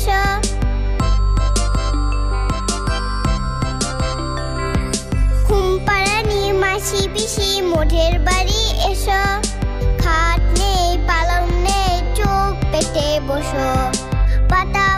এসো ঘুমপাড়ানি মাসি পিসি মোঠের বাড়ি এসো। খাট নেই পালং চোখ পেটে বসো। পাতা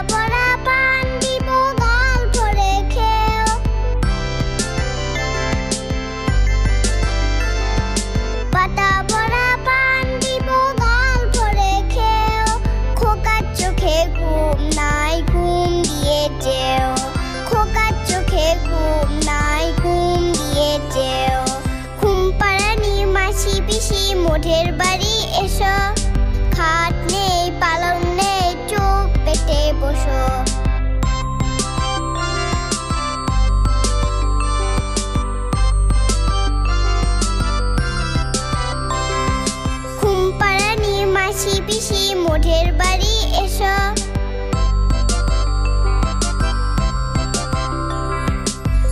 পিসি মোঢের বাড়ি এসো। খাট নেই, পালং নেই চোখ পেটে বসো। ঘুম পাড়ানি মাসি পিসি মোঢের বাড়ি এসো।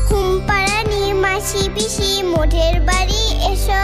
ঘুম পাড়ানি মাসি পিসি মোঢের বাড়ি এসো।